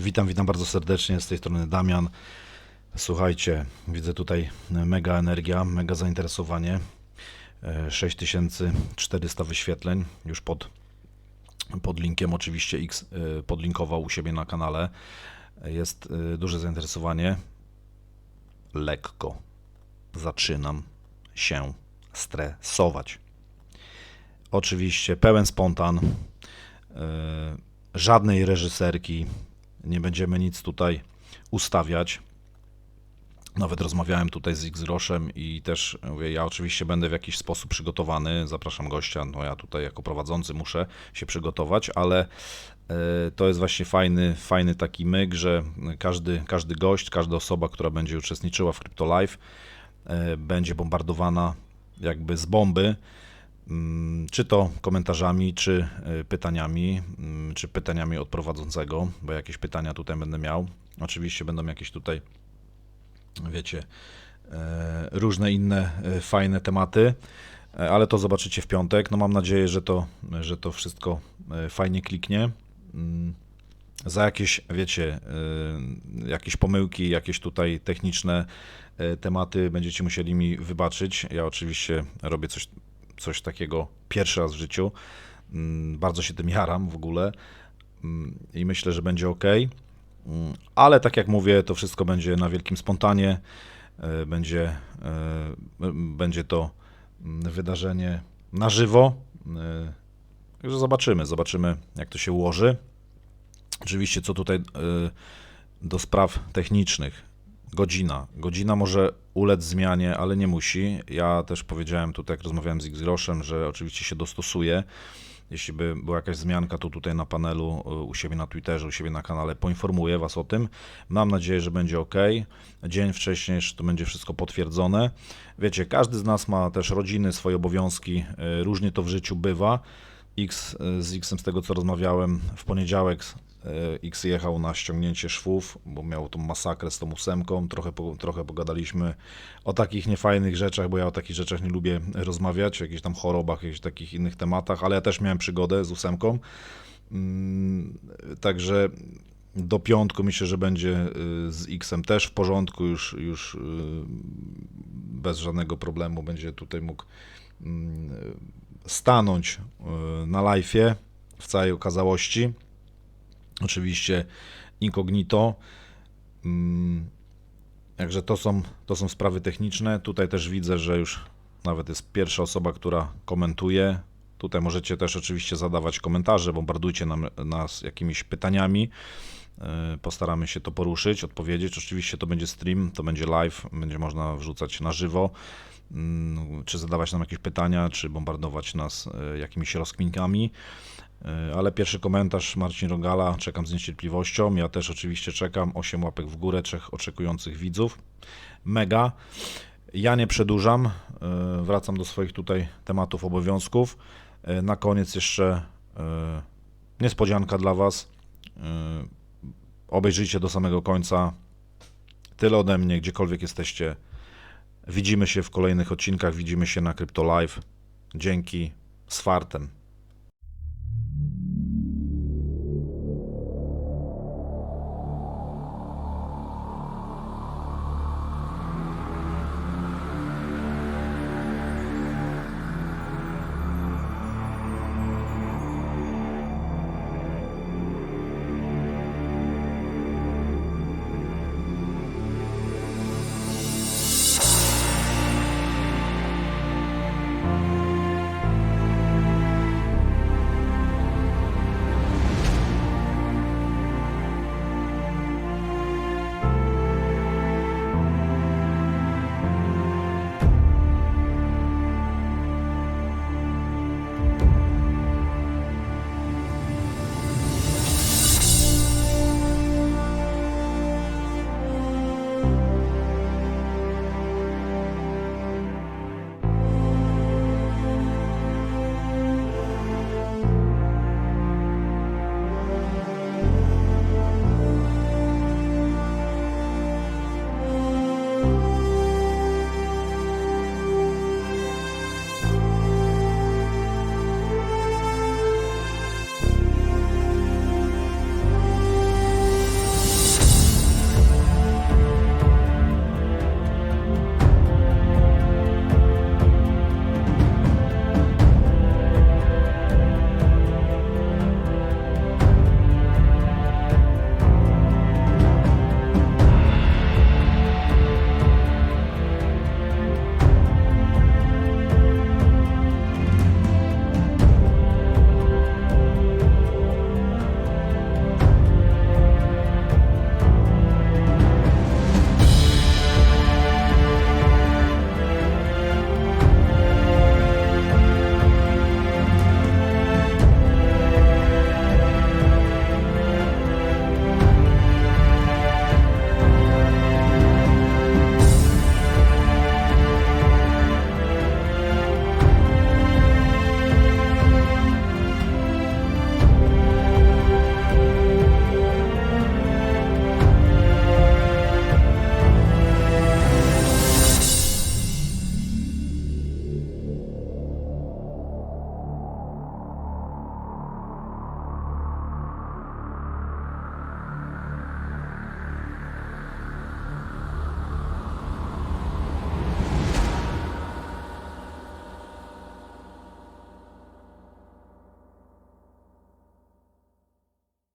Witam, witam bardzo serdecznie z tej strony Damian. Słuchajcie, widzę tutaj mega energia, mega zainteresowanie. E, 6400 wyświetleń już pod, pod linkiem. Oczywiście X e, podlinkował u siebie na kanale. Jest e, duże zainteresowanie. Lekko zaczynam się stresować. Oczywiście pełen spontan, e, żadnej reżyserki, nie będziemy nic tutaj ustawiać. Nawet rozmawiałem tutaj z X-Groszem i też mówię, ja oczywiście będę w jakiś sposób przygotowany, zapraszam gościa, no ja tutaj jako prowadzący muszę się przygotować, ale e, to jest właśnie fajny, fajny taki myk, że każdy, każdy gość, każda osoba, która będzie uczestniczyła w Crypto Live, e, będzie bombardowana jakby z bomby, czy to komentarzami, czy y, pytaniami, mm, czy pytaniami od prowadzącego, bo jakieś pytania tutaj będę miał. Oczywiście będą jakieś tutaj, wiecie, e, różne inne e, fajne tematy, e, ale to zobaczycie w piątek. No mam nadzieję, że to, że to wszystko e, fajnie kliknie. Mm, Za jakieś, wiecie, e, jakieś pomyłki, jakieś tutaj techniczne e, tematy będziecie musieli mi wybaczyć. Ja oczywiście robię coś coś takiego pierwszy raz w życiu. Mm, Bardzo się tym jaram w ogóle Mm, i myślę, że będzie ok. Mm, Ale tak jak mówię, to wszystko będzie na wielkim spontanie. E, Będzie, e, będzie to wydarzenie na żywo. E, Także zobaczymy, zobaczymy jak to się ułoży. Oczywiście, co tutaj do spraw technicznych. Godzina. Godzina może ulec zmianie, ale nie musi. Ja też powiedziałem tutaj, jak rozmawiałem z X-Groszem, że oczywiście się dostosuje. Jeśli by była jakaś zmianka, to tutaj na panelu y, u siebie na Twitterze, u siebie na kanale poinformuję Was o tym. Mam nadzieję, że będzie ok. Dzień wcześniej, że to będzie wszystko potwierdzone. Wiecie, każdy z nas ma też rodziny, swoje obowiązki, y, różnie to w życiu bywa. X y, z Xem, z tego co rozmawiałem, w poniedziałek X jechał na ściągnięcie szwów, bo miał tą masakrę z tą ósemką. Trochę, po, trochę pogadaliśmy o takich niefajnych rzeczach, bo ja o takich rzeczach nie lubię rozmawiać, o jakichś tam chorobach, jakichś takich innych tematach, ale ja też miałem przygodę z ósemką. Mm, Także do piątku myślę, że będzie y, z Xem też w porządku, już, już y, bez żadnego problemu będzie tutaj mógł mm, stanąć y, na live'ie w całej okazałości. Oczywiście incognito. Mm, Także to są, to są sprawy techniczne. Tutaj też widzę, że już nawet jest pierwsza osoba, która komentuje. Tutaj możecie też oczywiście zadawać komentarze, bombardujcie nam, nas jakimiś pytaniami. Yy, Postaramy się to poruszyć, odpowiedzieć. Oczywiście to będzie stream, to będzie live, będzie można wrzucać na żywo, Mm, czy zadawać nam jakieś pytania, czy bombardować nas yy, jakimiś rozkminkami. Yy, Ale pierwszy komentarz Marcin Rogala, czekam z niecierpliwością. Ja też oczywiście czekam. 8 łapek w górę, trzech oczekujących widzów. Mega. Ja nie przedłużam. Wracam do swoich tutaj tematów, obowiązków. Yy, Na koniec jeszcze yy, niespodzianka dla Was. Yy, Obejrzyjcie do samego końca. Tyle ode mnie, gdziekolwiek jesteście. Widzimy się w kolejnych odcinkach. Widzimy się na Crypto Live. Dzięki. Z fartem.